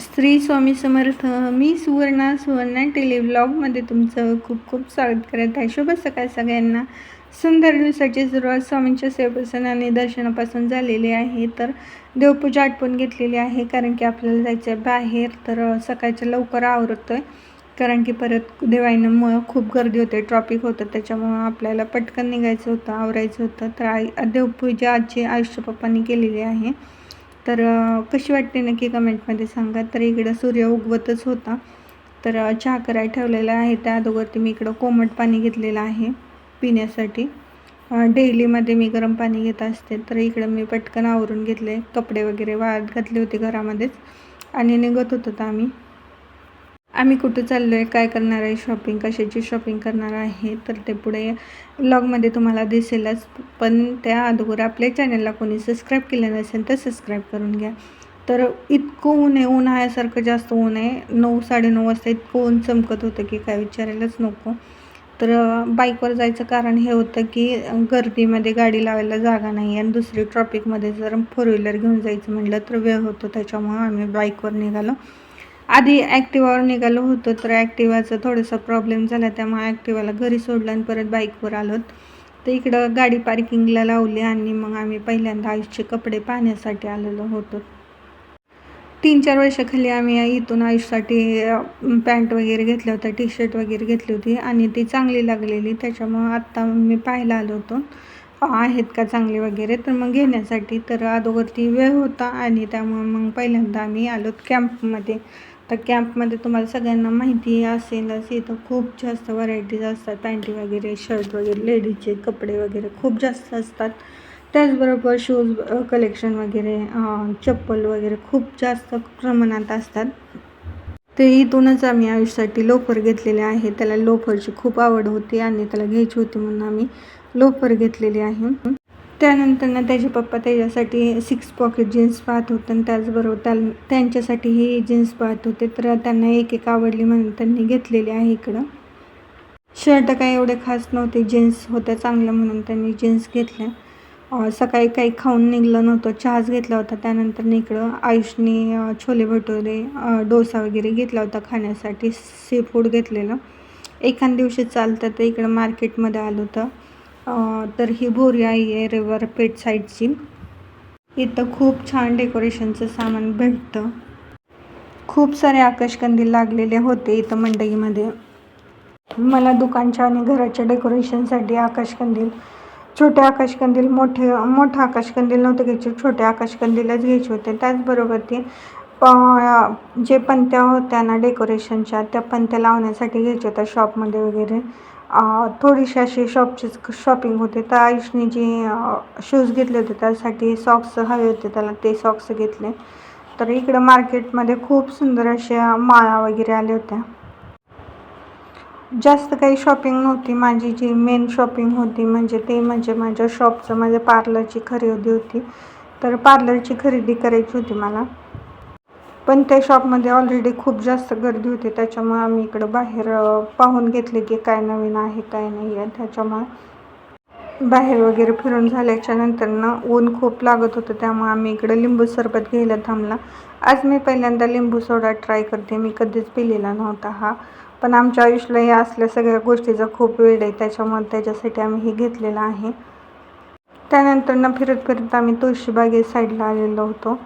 श्री स्वामी समर्थ मी सुवर्णा सुवर्णा टेली ब्लॉगमध्ये तुमचं खूप खूप स्वागत करत आहे. शुभ सकाळ सगळ्यांना. सुंदर दिवसाची सुरुवात स्वामींच्या सेवेपासून आणि दर्शनापासून झालेली आहे. तर देवपूजा आटपून घेतलेली आहे कारण की आपल्याला जायचं आहे बाहेर. तर सकाळच्या लवकर आवरतो आहे कारण की परत दिवाळीमुळं खूप गर्दी होते ट्रॉफिक होतं. त्याच्यामुळं आपल्याला पटकन निघायचं होतं आवरायचं होतं. तर आई देवपूजा आजची आयुष्य पप्पांनी केलेली आहे. तर कशी वाटते नक्की कमेंटमध्ये सांगा. तर इकडं सूर्य उगवतच होता. तर चहा करायला ठेवलेला आहे. त्या अगोदरती मी इकडं कोमट पाणी घेतलेलं आहे पिण्यासाठी. डेलीमध्ये मी गरम पाणी घेत असते. तर इकडं मी पटकन आवरून घेतले. कपडे वगैरे वाळत घातले होते घरामध्येच. आणि निघत होतो आम्ही. आम्ही कुठं चाललो आहे काय करणार आहे शॉपिंग कशाची शॉपिंग करणार आहे तर ते पुढे ब्लॉगमध्ये तुम्हाला दिसेलच. पण त्या अगोदर आपल्या चॅनलला कोणी सबस्क्राईब केलं नसेल तर सबस्क्राईब करून घ्या. तर इतकं ऊन आहे उन्हाळ्यासारखं जास्त ऊन आहे. नऊ साडेनऊ वाजता इतकं ऊन चमकत होतं की काय विचारायलाच नको. तर बाईकवर जायचं कारण हे होतं की गर्दीमध्ये गाडी लावायला जागा नाही आणि दुसरी ट्रॉफिकमध्ये जर फोर व्हीलर घेऊन जायचं म्हटलं तर वेळ होतो. त्याच्यामुळं आम्ही बाईकवर निघालो. आधी ॲक्टिवावर निघालो होतो तर ॲक्टिवाचा थोडासा प्रॉब्लेम झाला. त्यामुळे ॲक्टिवाला घरी सोडलं आणि परत बाईकवर आलो. तर इकडं गाडी पार्किंगला लावली आणि मग आम्ही पहिल्यांदा आयुषचे कपडे पाहण्यासाठी आलेलो होतो. तीन चार वर्षाखाली आम्ही इथून आयुषसाठी पॅन्ट वगैरे घेतल्या होत्या टी शर्ट वगैरे घेतली होती आणि ती चांगली लागलेली. त्याच्यामुळं आत्ता मी पाहायला आलो होतो. आहेत का चांगले वगैरे? तर मग घेण्यासाठी तर अगोदरती वेळ होता आणि त्यामुळं मग पहिल्यांदा आम्ही आलो कॅम्पमध्ये. तर कॅम्पमध्ये तुम्हाला सगळ्यांना माहिती असेलच इथं खूप जास्त व्हरायटीज असतात. पॅन्टी वगैरे शर्ट वगैरे लेडीजचे कपडे वगैरे खूप जास्त असतात. त्याचबरोबर शूज कलेक्शन वगैरे चप्पल वगैरे खूप जास्त प्रमाणात असतात. ते इथूनच आम्ही आयुष्यासाठी लोफर घेतलेले आहे. त्याला लोफरची खूप आवड होती आणि त्याला घ्यायची होती म्हणून आम्ही लोफर घेतलेली आहे. त्यानंतर ना त्याचे पप्पा त्याच्यासाठी सिक्स पॉकेट जीन्स पाहत होते आणि त्याचबरोबर त्या त्यांच्यासाठी ही जीन्स पाहत होते. तर त्यांना एक एक आवडली म्हणून त्यांनी घेतलेली आहे इकडं. शर्ट काही एवढे खास नव्हते जीन्स होत्या चांगल्या म्हणून त्यांनी जीन्स घेतल्या. सकाळी काही खाऊन निघलं नव्हतं चहाच घेतला होता. त्यानंतर इकडं आयुषनी छोले भटुरे डोसा वगैरे घेतला होता खाण्यासाठी सी फूड घेतलेलं. एखाद दिवशी चालतं तर इकडं मार्केटमध्ये आलं होतं. तर ही भोरी आई आहे रिवर पेट साईडची इथं खूप छान डेकोरेशनचं सामान भेटतं. खूप सारे आकाशकंदील लागलेले होते इथं मंडईमध्ये. मला दुकानच्या आणि घराच्या डेकोरेशनसाठी आकाशकंदील छोटे आकाशकंदील मोठे मोठा आकाशकंदील नव्हते घ्यायचे छोटे आकाशकंदीलच घ्यायचे होते. त्याचबरोबर ते प जे पंत्या होत्या ना डेकोरेशनच्या त्या पंत्या लावण्यासाठी घ्यायच्या होत्या शॉपमध्ये वगैरे. थोडीशी अशी शॉपची शॉपिंग होते. तर आयुषने जे शूज घेतले होते त्यासाठी सॉक्स हवे होते. त्याला ते सॉक्स घेतले. तर इकडं मार्केटमध्ये खूप सुंदर अशा माळा वगैरे आल्या होत्या. जास्त काही शॉपिंग नव्हती. माझी जी मेन शॉपिंग होती म्हणजे ते म्हणजे माझ्या शॉपचं माझ्या पार्लरची खरेदी होती. तर पार्लरची खरेदी करायची होती मला. पण त्या शॉपमध्ये ऑलरेडी खूप जास्त गर्दी होती. त्याच्यामुळे आम्ही इकडं बाहेर पाहून घेतले की काय नवीन आहे काय नाही आहे. त्याच्यामुळे बाहेर वगैरे फिरून झाल्याच्या नंतरनं ऊन खूप लागत होतं. त्यामुळे आम्ही इकडं लिंबू सरबत घ्यायला थांबला. आज मी पहिल्यांदा लिंबू सोडा ट्राय करते. मी कधीच पिलेला नव्हता हा. पण आमच्या आयुष्याला या असल्या सगळ्या गोष्टीचा खूप वेळ आहे. त्याच्यामुळे त्याच्यासाठी आम्ही हे घेतलेलं आहे. त्यानंतर ना फिरत फिरत आम्ही तुळशीबागे साईडला आलेलो होतो.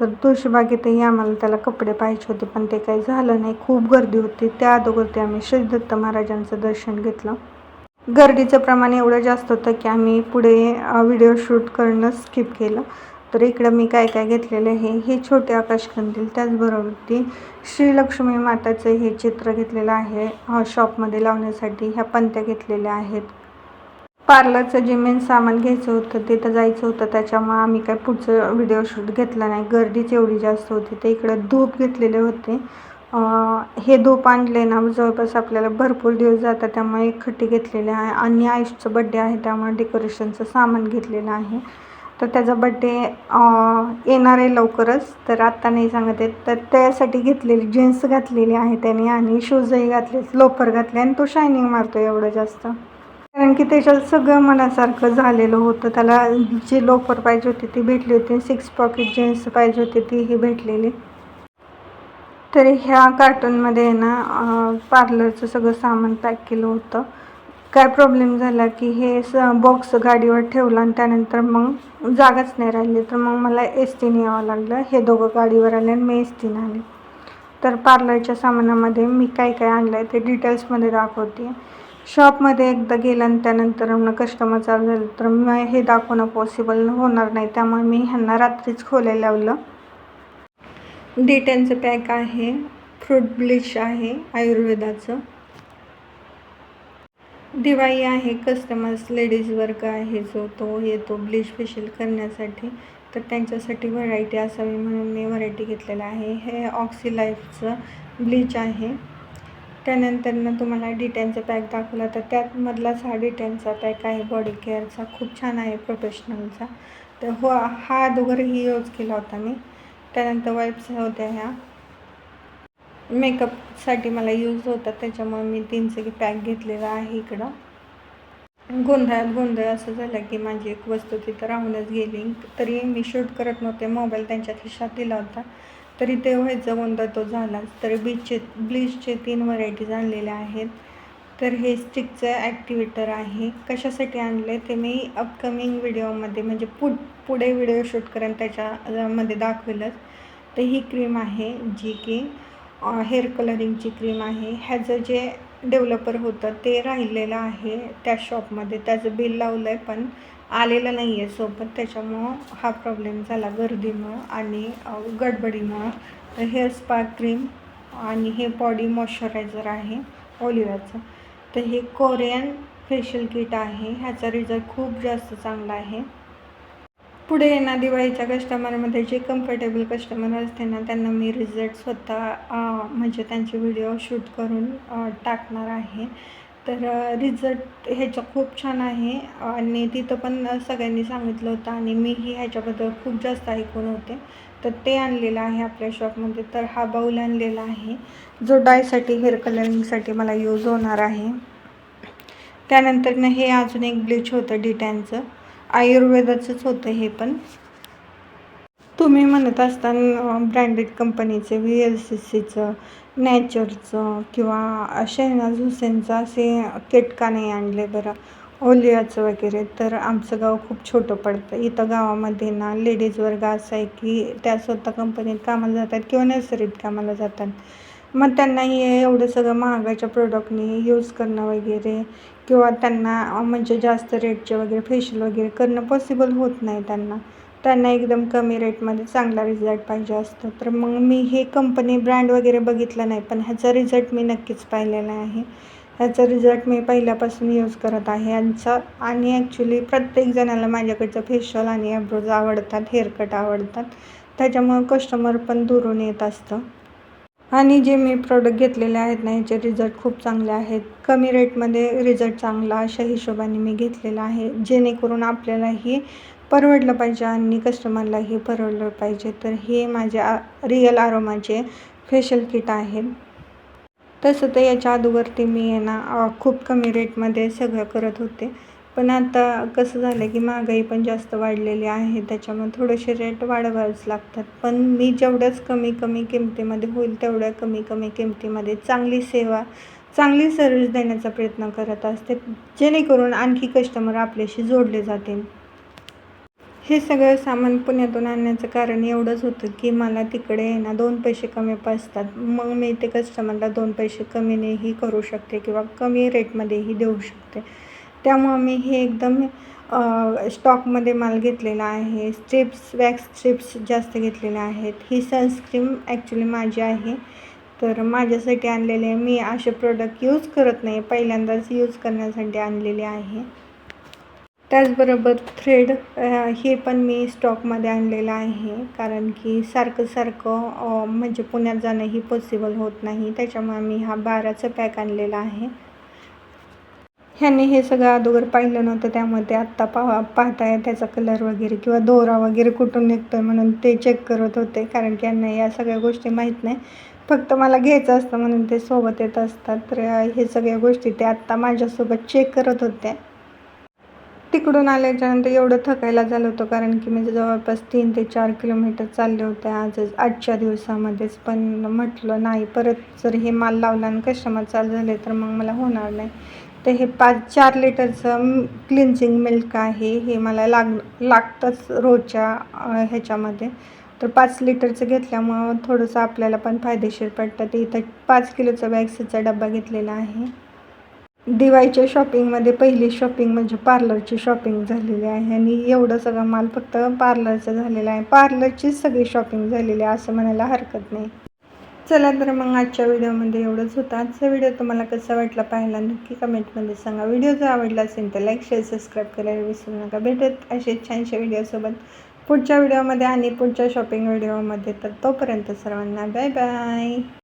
तर तुळशीबागेतही आम्हाला त्याला कपडे पाहिजे होते पण ते काही झालं नाही. खूप गर्दी होती. त्या अगोदर ते आम्ही श्री दत्त महाराजांचं दर्शन घेतलं. गर्दीचं प्रमाण एवढं जास्त होतं की आम्ही पुढे व्हिडिओ शूट करणं स्किप केलं. तर इकडं मी काय काय घेतलेलं आहे हे छोटे आकाशकंदील त्याचबरोबर ती श्री लक्ष्मी माताचं हे चित्र घेतलेलं आहे शॉपमध्ये लावण्यासाठी. ह्या पंत्या घेतलेल्या आहेत. पार्लरचं जे मेन सामान घ्यायचं होतं तिथं जायचं होतं. त्याच्यामुळं आम्ही काय पुढचं व्हिडिओ शूट घेतला नाही. गर्दीच एवढी जास्त होती. तर इकडं धूप घेतलेले होते. हे धूप आणले ना जवळपास आपल्याला भरपूर दिवस जातात. त्यामुळे एक खट्टी घेतलेली आहे. आणि आयुषचं बड्डे आहे त्यामुळे डेकोरेशनचं सामान घेतलेलं आहे. तर त्याचा बड्डे येणार आहे लवकरच. तर आत्ता नाही सांगत आहे. तर त्यासाठी घेतलेली जीन्स घातलेली आहे त्याने. आणि शूजही घातले लोफर घातले. आणि तो शायनिंग मारतो एवढं जास्त. कारण की त्याच्यात सगळं मनासारखं झालेलं होतं. त्याला जी लोफर पाहिजे होती ती भेटली होती. सिक्स पॉकेट जीन्स पाहिजे होती तीही भेटलेली. तर ह्या कार्टूनमध्ये आहे ना पार्लरचं सगळं सामान पॅक केलं होतं. काय प्रॉब्लेम झाला की हे स बॉक्स गाडीवर ठेवला आणि त्यानंतर मग जागाच नाही राहिली. तर मग मला एस टीने यावं लागलं. हे दोघं गाडीवर आले आणि मी एस टीने आले. तर पार्लरच्या सामानामध्ये मी काय काय आणलं आहे ते डिटेल्समध्ये दाखवते. शॉपमध्ये एकदा गेलं आणि त्यानंतर मग कस्टमर चालू झालं. तर मग हे दाखवणं पॉसिबल होणार नाही. त्यामुळे मी ह्यांना रात्रीच खोलायला लावलं. डिटेलचं पॅक आहे. फ्रूट ब्लिच आहे. आयुर्वेदाचं. दिवाळी आहे. कस्टमर्स लेडीज वर्ग आहे. जो तो येतो ब्लीच फेशियल करण्यासाठी. तर त्यांच्यासाठी व्हरायटी असावी म्हणून मी व्हरायटी घेतलेलं आहे. हे ऑक्सी लाईफचं ब्लीच आहे. त्यानंतरनं तुम्हाला डिटेनचा पॅक दाखवला. तर त्यातमधलाच हा डिटेनचा पॅक आहे बॉडी केअरचा. खूप छान आहे प्रोफेशनलचा. तर हो हा अगोदरही यूज केला होता मी. त्यानंतर वाईप्स होत्या ह्या. मेकअपसाठी मला यूज होतात त्याच्यामुळे मी तीन सगळी पॅक घेतलेला आहे इकडं. गोंधळात गोंधळ असं झालं की माझी एक वस्तू तिथं राहूनच गेली. तरी मी शूट करत नव्हते मोबाईल त्यांच्या खिशात दिला होता. तरी ते व्हायचा गोंधळ तो झालाच. तर बीचचे ब्लीचचे तीन व्हरायटीज आणलेल्या आहेत. तर हे स्टिकचं ॲक्टिवेटर आहे. कशासाठी आणलं आहे ते मी अपकमिंग व्हिडिओमध्ये म्हणजे पुढ पुढे व्हिडिओ शूट करेन त्याच्यामध्ये दाखवेलच. तर ही क्रीम आहे जी की हेअर कलरिंगची क्रीम आहे. ह्याचं जे डेव्हलपर होतं ते राहिलेलं आहे त्या शॉपमध्ये त्याचं बिल लावलं आहे पण आलेलं नाही आहे सोबत त्याच्यामुळं हा प्रॉब्लेम झाला गर्दीमुळं आणि गडबडीमुळं. तर हेअर स्पा क्रीम आणि हे बॉडी मॉइश्चरायझर आहे ओलिव्याचं तर हे कोरियन फेशियल किट आहे. ह्याचा रिझल्ट खूप जास्त चांगला आहे. पुढे येणार दिवाळीच्या कस्टमरमध्ये जे कम्फर्टेबल कस्टमर असते ना त्यांना मी रिझल्ट स्वतः म्हणजे त्यांचे व्हिडिओ शूट करून टाकणार आहे. तर रिझल्ट ह्याचा खूप छान आहे आणि तिथं पण सगळ्यांनी सांगितलं होतं आणि मीही ह्याच्याबद्दल खूप जास्त ऐकून होते. तर ते आणलेलं आहे आपल्या शॉपमध्ये. तर हा बाऊल आणलेला आहे. जो डायसाठी हेअर कलरिंगसाठी मला यूज होणार आहे. त्यानंतर हे अजून एक ब्लीच होतं डिटॅनचं. आयुर्वेदाचंच होतं हे पण. तुम्ही म्हणत असताना ब्रँडेड कंपनीचे व्ही एल सी सीचं नॅचरचं किंवा शहनाज हुसेनचं असे किट का नाही आणले बरं ओलियाचं वगैरे. तर आमचं गाव खूप छोटं पडतं. इथं गावामध्ये ना लेडीज वर्ग असा आहे की त्या स्वतः कंपनीत कामाला जातात किंवा नर्सरीत कामाला जातात. मग त्यांना हे एवढं सगळं महागाच्या प्रोडक्टनी यूज करणं वगैरे किंवा त्यांना म्हणजे जास्त रेटचे वगैरे फेशियल वगैरे करणं पॉसिबल होत नाही त्यांना. त्यांना एकदम कमी रेटमध्ये चांगला रिझल्ट पाहिजे असतो. तर मग मी हे कंपनी ब्रँड वगैरे बघितलं नाही पण ह्याचा रिझल्ट मी नक्कीच पाहिलेला आहे. ह्याचा रिझल्ट मी पहिल्यापासून यूज करत आहे. यांचा आणि ॲक्च्युली प्रत्येक जणाला माझ्याकडचं फेशियल आणि ॲब्रोज आवडतात हेअरकट आवडतात. त्याच्यामुळं कस्टमर पण दुरून येत असतं. आणि जे मी प्रोडक्ट घेतलेले आहेत ना याचे रिझल्ट खूप चांगले आहेत. कमी रेटमध्ये रिझल्ट चांगला अशा हिशोबाने मी घेतलेला आहे. जेणेकरून आपल्यालाही परवडलं पाहिजे आणि कस्टमरलाही परवडलं पाहिजे. तर हे माझ्या रिअल आरोमाचे फेशियल किट आहे. तसं तर याच्या अगोदरती मी आहे ना खूप कमी रेटमध्ये सगळं करत होते. पण आता कसं झालं की महागाई पण जास्त वाढलेली आहे. त्याच्यामुळे थोडेसे रेट वाढवावेच लागतात. पण मी जेवढ्याच कमी कमी किमतीमध्ये होईल तेवढ्या कमी कमी किमतीमध्ये चांगली सेवा चांगली सर्विस देण्याचा प्रयत्न करत असते. जेणेकरून आणखी कस्टमर आपल्याशी जोडले जातील. हे सगळं सामान पुण्यातून आणण्याचं कारण एवढंच होतं की मला तिकडे ना दोन पैसे कमी पसतात मग मी ते कस्टमरला दोन पैसे कमीनेही करू शकते किंवा कमी रेटमध्येही देऊ शकते. त्यामुळं मी हे एकदम स्टॉकमध्ये माल घेतलेला आहे. स्ट्रिप्स वॅक्स स्ट्रिप्स जास्त घेतलेल्या आहेत. ही सनस्क्रीम ॲक्च्युली माझी आहे. तर माझ्यासाठी आणलेले मी असे प्रोडक्ट यूज करत नाही. पहिल्यांदाच यूज करण्यासाठी आणलेले आहे. त्याचबरोबर थ्रेड हे पण मी स्टॉकमध्ये आणलेलं आहे. कारण की सारखं सारखं म्हणजे पुण्यात जाणंही पॉसिबल होत नाही. त्याच्यामुळे मी हा बाराचा पॅक आणलेला आहे. ह्यांनी हे सगळं अगोदर पाहिलं नव्हतं. त्यामध्ये आत्ता पा पाहताय त्याचा कलर वगैरे किंवा दोरा वगैरे कुठून निघतो आहे म्हणून ते चेक करत होते. कारण की यांना या सगळ्या गोष्टी माहीत नाही. फक्त मला घ्यायचं असतं म्हणून ते सोबत येत असतात. तर हे सगळ्या गोष्टी ते आत्ता माझ्यासोबत चेक करत होते. तिकडून आल्याच्यानंतर एवढं थकायला झालं होतं कारण की म्हणजे जवळपास तीन ते चार किलोमीटर चालले होते आजच आजच्या दिवसामध्येच पण म्हटलं नाही परत जर हे माल लावला आणि कस्टमर चालू झाले तर मग मला होणार नाही. तर हे पाच चार लिटरचं क्लिन्झिंग मिल्क आहे हे मला लाग लागतंच रोजच्या ह्याच्यामध्ये. तर पाच लिटरचं घेतल्यामुळं थोडंसं आपल्याला पण फायदेशीर पडतं. ते इथं पाच किलोचा वॅक्सीचा डबा घेतलेला आहे. दिवाळीच्या शॉपिंगमध्ये पहिली शॉपिंग म्हणजे पार्लरची शॉपिंग झालेली आहे. आणि एवढं सगळं माल फक्त पार्लरचं झालेलं आहे. पार्लरचीच सगळी शॉपिंग झालेली आहे असं म्हणायला हरकत नाही. चला तर मग आजच्या व्हिडिओमध्ये एवढंच होतं. आजचा व्हिडिओ तुम्हाला कसा वाटला पाहायला नक्की कमेंटमध्ये सांगा. व्हिडिओ जर आवडला असेल तर लाईक शेअर सबस्क्राईब करायला विसरू नका. भेटत असे छानशा व्हिडिओसोबत पुढच्या व्हिडिओमध्ये आणि पुढच्या शॉपिंग व्हिडिओमध्ये. तर तोपर्यंत सर्वांना बाय बाय